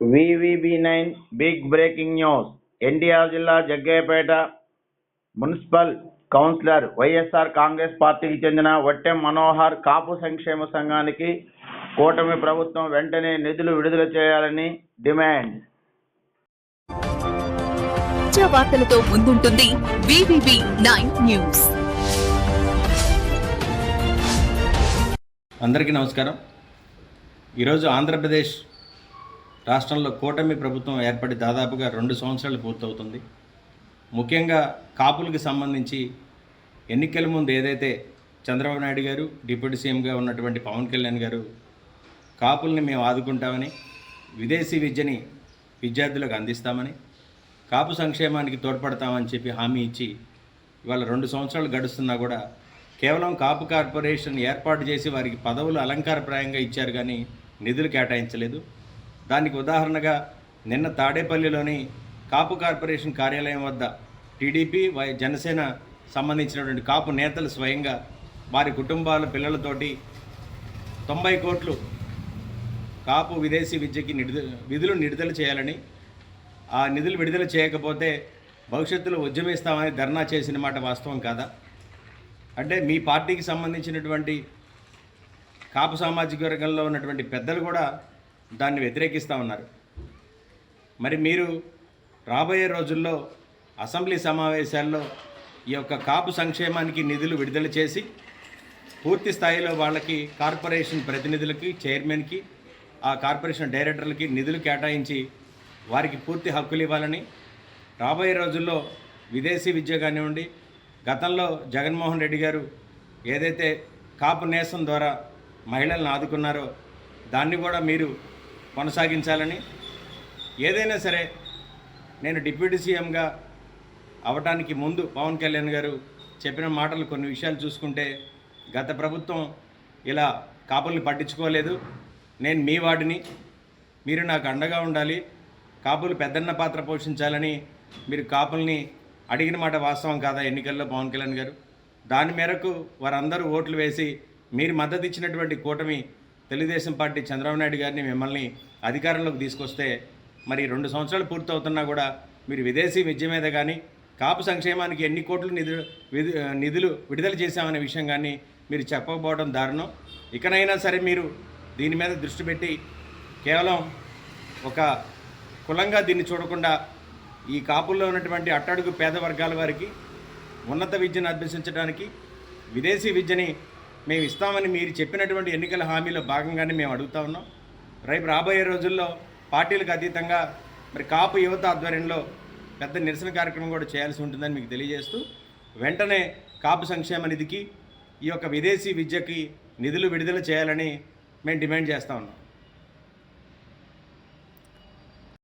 VVB nine big breaking news NTR జిల్లా Jaggayyapeta municipal councillor YSR Congress పార్టీకి చెందిన వట్టెం మనోహర్ కాపు సంక్షేమ సంఘానికి కూటమి ప్రభుత్వం వెంటనే నిధులు విడుదల చేయాలని డిమాండ్. వార్తలతో ముందుంటుంది వివిబి నైన్ న్యూస్. అందరికీ నమస్కారం. ఈరోజు ఆంధ్రప్రదేశ్ రాష్ట్రంలో కూటమి ప్రభుత్వం ఏర్పడి దాదాపుగా రెండు సంవత్సరాలు పూర్తవుతుంది. ముఖ్యంగా కాపులకు సంబంధించి ఎన్నికల ముందు ఏదైతే చంద్రబాబు నాయుడు గారు డిప్యూటీ సీఎంగా ఉన్నటువంటి పవన్ కళ్యాణ్ గారు కాపుల్ని మేము ఆదుకుంటామని విదేశీ విద్యని విద్యార్థులకు అందిస్తామని కాపు సంక్షేమానికి తోడ్పడతామని చెప్పి హామీ ఇచ్చి ఇవాళ రెండు సంవత్సరాలు గడుస్తున్నా కూడా కేవలం కాపు కార్పొరేషన్ ఏర్పాటు చేసి వారికి పదవులు అలంకారప్రాయంగా ఇచ్చారు కానీ నిధులు కేటాయించలేదు. దానికి ఉదాహరణగా నిన్న తాడేపల్లిలోని కాపు కార్పొరేషన్ కార్యాలయం వద్ద టీడీపీ వై జనసేన సంబంధించినటువంటి కాపు నేతలు స్వయంగా వారి కుటుంబాల పిల్లలతోటి తొంభై కోట్లు కాపు విదేశీ విద్యకి నిడుదల విధులు విడుదల చేయాలని ఆ నిధులు విడుదల చేయకపోతే భవిష్యత్తులో ఉద్యమిస్తామని ధర్నా చేసిన మాట వాస్తవం కాదా? అంటే మీ పార్టీకి సంబంధించినటువంటి కాపు సామాజిక వర్గంలో ఉన్నటువంటి పెద్దలు కూడా దాన్ని వ్యతిరేకిస్తూ ఉన్నారు. మరి మీరు రాబోయే రోజుల్లో అసెంబ్లీ సమావేశాల్లో ఈ యొక్క కాపు సంక్షేమానికి నిధులు విడుదల చేసి పూర్తి స్థాయిలో వాళ్ళకి కార్పొరేషన్ ప్రతినిధులకి చైర్మన్కి ఆ కార్పొరేషన్ డైరెక్టర్లకి నిధులు కేటాయించి వారికి పూర్తి హక్కులు ఇవ్వాలని రాబోయే రోజుల్లో విదేశీ విద్య కానివ్వండి గతంలో జగన్మోహన్ రెడ్డి గారు ఏదైతే కాపు నేసం ద్వారా మహిళలను ఆదుకున్నారో దాన్ని కూడా మీరు కొనసాగించాలని. ఏదైనా సరే నేను డిప్యూటీ సీఎంగా అవటానికి ముందు పవన్ కళ్యాణ్ గారు చెప్పిన మాటలు కొన్ని విషయాలు చూసుకుంటే గత ప్రభుత్వం ఇలా కాపుల్ని పట్టించుకోలేదు. నేను మీ వాడిని. మీరు నాకు అండగా ఉండాలి. కాపులు పెద్దన్న పాత్ర పోషించాలని మీరు కాపుల్ని అడిగిన మాట వాస్తవం కాదా ఎన్నికల్లో పవన్ కళ్యాణ్ గారు? దాని మేరకు వారందరూ ఓట్లు వేసి మీరు మద్దతు ఇచ్చినటువంటి కూటమి తెలుగుదేశం పార్టీ చంద్రబాబు నాయుడు గారిని మిమ్మల్ని అధికారంలోకి తీసుకొస్తే మరి రెండు సంవత్సరాలు పూర్తవుతున్నా కూడా మీరు విదేశీ విద్య మీద కానీ కాపు సంక్షేమానికి ఎన్ని కోట్లు నిధులు నిధులు విడుదల చేశామనే విషయం కానీ మీరు చెప్పకపోవడం దారుణం. ఇకనైనా సరే మీరు దీని మీద దృష్టి పెట్టి కేవలం ఒక కులంగా దీన్ని చూడకుండా ఈ కాపుల్లో ఉన్నటువంటి అట్టడుగు పేద వర్గాల వారికి ఉన్నత విద్యను అభ్యసించడానికి విదేశీ విద్యని మేము ఇస్తామని మీరు చెప్పినటువంటి ఎన్నికల హామీలో భాగంగానే మేము అడుగుతా ఉన్నాం. రేపు రాబోయే రోజుల్లో పార్టీలకు అతీతంగా మరి కాపు యువత ఆధ్వర్యంలో పెద్ద నిరసన కార్యక్రమం కూడా చేయాల్సి ఉంటుందని మీకు తెలియజేస్తూ వెంటనే కాపు సంక్షేమ నిధికి ఈ యొక్క విదేశీ విద్యకి నిధులు విడుదల చేయాలని మేము డిమాండ్ చేస్తా ఉన్నాం.